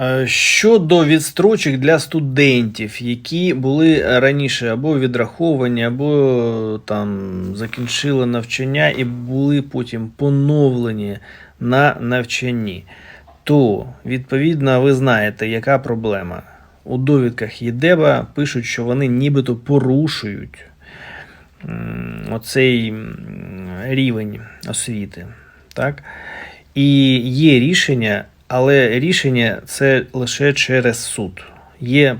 Е, Щодо відстрочок для студентів, які були раніше або відраховані, або там закінчили навчання і були потім поновлені на навчанні, то відповідно ви знаєте, яка проблема. У довідках ЄДЕБа пишуть, що вони нібито порушують оцей рівень освіти. Так? І є рішення, але рішення це лише через суд. Є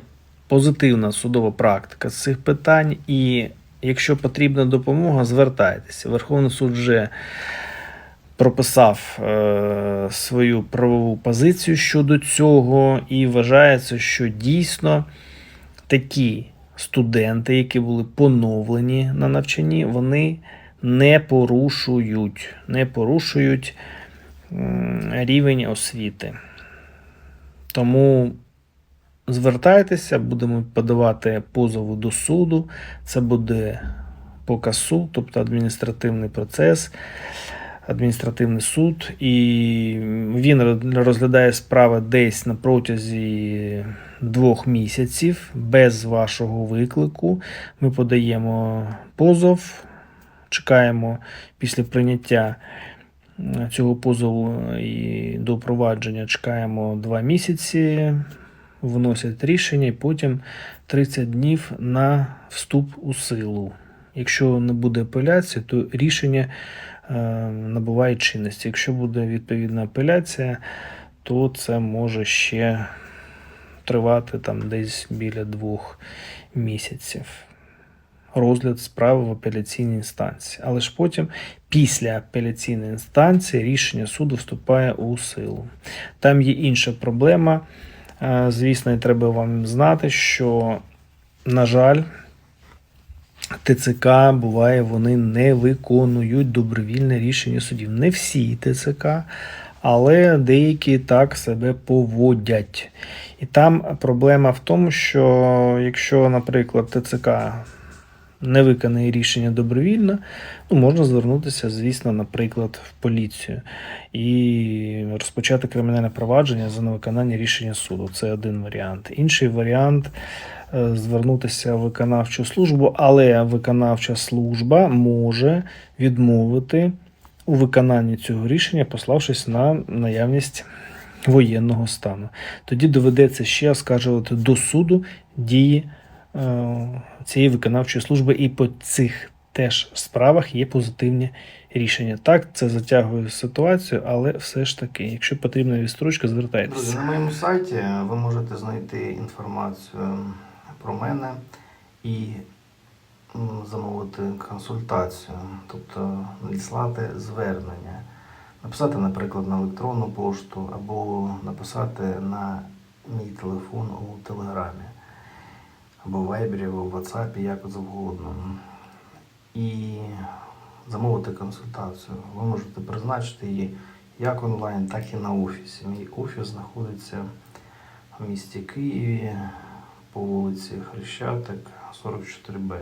позитивна судова практика з цих питань, і якщо потрібна допомога, звертайтеся. Верховний суд вже прописав е, свою правову позицію щодо цього, і вважається, що дійсно такі студенти, які були поновлені на навчанні, вони не порушують, не порушують рівень освіти. Тому звертайтеся, будемо подавати позови до суду. Це буде по КАСу, тобто адміністративний процес, адміністративний суд, і він розглядає справи десь на протязі двох місяців без вашого виклику. Ми подаємо позов, чекаємо після прийняття цього позову і до провадження чекаємо два місяці, вносять рішення і потім 30 днів на вступ у силу. Якщо не буде апеляції, то рішення е, набуває чинності. Якщо буде відповідна апеляція, то це може ще тривати там десь біля двох місяців. Розгляд справи в апеляційній інстанції. Але ж потім, після апеляційної інстанції, рішення суду вступає у силу. Там є інша проблема. Е, Звісно, і треба вам знати, що, на жаль, ТЦК буває, вони не виконують добровільне рішення судів. Не всі ТЦК, але деякі так себе поводять. І там проблема в тому, що якщо, наприклад, ТЦК не виконає рішення добровільно, ну, можна звернутися, звісно, наприклад, в поліцію і розпочати кримінальне провадження за невиконання рішення суду. Це один варіант. Інший варіант е, звернутися в виконавчу службу, але виконавча служба може відмовити у виконанні цього рішення, пославшись на наявність воєнного стану. Тоді доведеться ще оскаржувати до суду дії цієї виконавчої служби, і по цих теж справах є позитивні рішення. Так, це затягує ситуацію, але все ж таки, якщо потрібна відстрочка, звертайтеся. на моєму сайті ви можете знайти інформацію про мене і замовити консультацію, тобто надіслати звернення, написати, наприклад, на електронну пошту або написати на мій телефон у Телеграмі, або в Вайбері, або в WhatsApp, як завгодно. І замовити консультацію. Ви можете призначити її як онлайн, так і на офісі. Мій офіс знаходиться в місті Києві по вулиці Хрещатик, 44Б.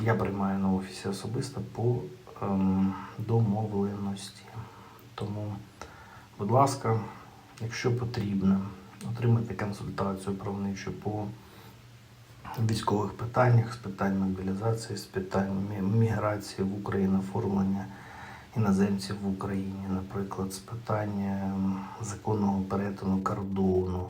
Я приймаю на офісі особисто по ем, домовленості. Тому, будь ласка, якщо потрібно, отримати консультацію правничу по військових питаннях, з питань мобілізації, з питань міграції в Україну, оформлення іноземців в Україні, наприклад, з питання законного перетину кордону,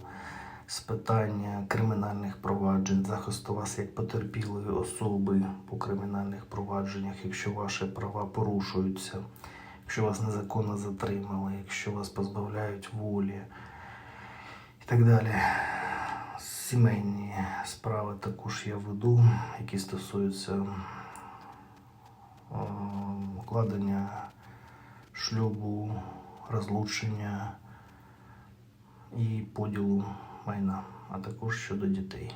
з питання кримінальних проваджень, захисту вас як потерпілої особи по кримінальних провадженнях, якщо ваші права порушуються, якщо вас незаконно затримали, якщо вас позбавляють волі і так далі. Сімейні справи також я веду, які стосуються укладення шлюбу, розлучення і поділу майна, а також щодо дітей.